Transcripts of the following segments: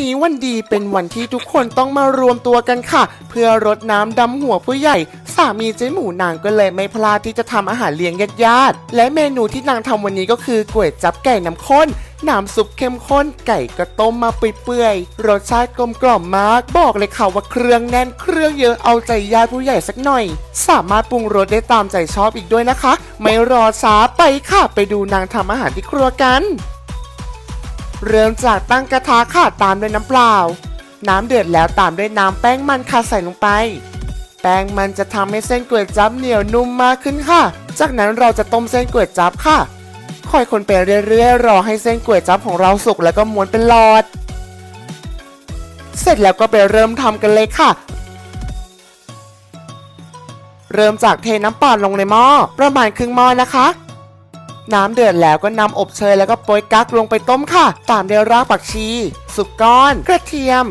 นี้วันดีเป็นวันที่ทุกคนต้องมารวมตัวกันค่ะ เพื่อรดน้ำดำหัวผู้ใหญ่ สามีเจ๊หมูนางก็เลยไม่พลาดที่จะทำอาหารเลี้ยงญาติๆและเมนูที่นางทำวันนี้ก็คือก๋วยจับไก่น้ำข้นน้ำซุปเข้มข้นไก่ก็ต้มมาเปื่อยๆ รสชาติกลมกล่อมมาก บอกเลยค่ะว่าเครื่องแน่นเครื่องเยอะเอาใจญาติผู้ใหญ่สักหน่อย สามารถปรุงรสได้ตามใจชอบอีกด้วยนะคะ ไม่รอช้าไปค่ะ ไปดูนางทำอาหารที่ครัวกัน เริ่มจากตั้งกระทะค่ะตามด้วยน้ำเปล่า น้ำเดือดแล้วตามด้วยน้ำแป้งมันค่ะใส่ลงไป แป้งมันจะทำให้เส้นก๋วยจั๊บเหนียวนุ่มมากขึ้นค่ะ จากนั้นเราจะต้มเส้นก๋วยจั๊บค่ะคอยคนไปเรื่อยๆรอให้เส้นก๋วยจั๊บของเราสุกแล้วก็ม้วนเป็นหลอด เสร็จแล้วก็ไปเริ่มทำกันเลยค่ะ เริ่มจากเทน้ำเปล่าลงในหม้อประมาณครึ่งหม้อนะคะ น้ำเดือดแล้วก็นำอบเชยแล้วก็โปรยกั๊กลงไปต้มค่ะ ตามด้วยรากผักชี สุกก้อน กระเทียม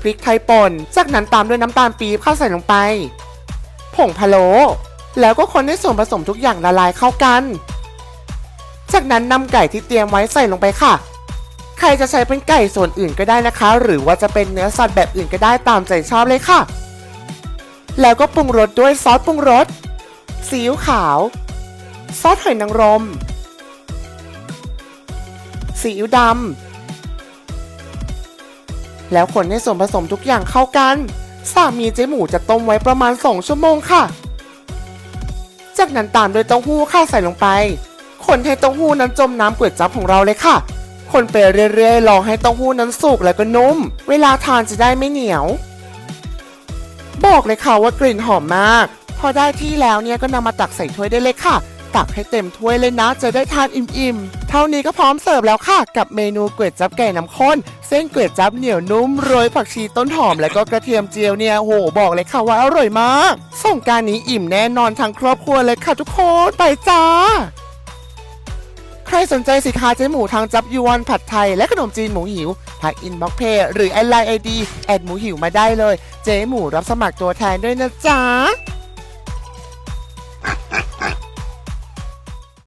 พริกไทยป่น จากนั้นตามด้วยน้ำตาลปี๊บเข้าใส่ลงไป ผงพะโล้แล้วก็คนให้ส่วนผสมทุกอย่างละลายเข้ากัน จากนั้นนำไก่ที่เตรียมไว้ใส่ลงไปค่ะ ใครจะใช้เป็นไก่ส่วนอื่นก็ได้นะคะ หรือว่าจะเป็นเนื้อสัตว์แบบอื่นก็ได้ตามใจชอบเลยค่ะ แล้วก็ปรุงรสด้วยซอสปรุงรสซีอิ๊วขาว ซอสหอยนางรม ซีอิ๊วดำแล้วคนให้ส่วนผสมทุกอย่างเข้ากัน สามีเจ๊หมูจะต้มไว้ประมาณ 2 ชั่วโมงค่ะ จากนั้นตามด้วยเต้าหู้ค่ะใส่ลงไป คนให้เต้าหู้นั้นจมน้ำก๋วยจั๊บของเราเลยค่ะ คนไปเรื่อยๆรอให้เต้าหู้นั้นสุกแล้วก็นุ่ม เวลาทานจะได้ไม่เหนียว บอกเลยค่ะว่ากลิ่นหอมมาก พอได้ที่แล้วเนี่ยก็นำมาตักใส่ถ้วยได้เลยค่ะ ตักให้เต็มถ้วยเลยนะ จะได้ทานอิ่มๆ เท่านี้ก็พร้อมเสิร์ฟแล้วค่ะ กับเมนูก๋วยจั๊บไก่น้ำข้น เส้นก๋วยจั๊บเหนียวนุ่มโรยผักชีต้นหอมแล้วก็กระเทียมเจียวเนี่ยโหบอกเลยค่ะว่าอร่อยมากส่งการนี้อิ่มแน่นอนทั้งครอบครัวเลยค่ะทุกคนไปจ้าใครสนใจสินค้าเจ๊หมูทางจับยวนผัดไทย และขนมจีนหมูหิวทักอินบ็อกเพย์หรือแอดไลน์ไอดีแอดหมูหิวมาได้เลย เจ๊หมูรับสมัครตัวแทนด้วยนะจ๊ะ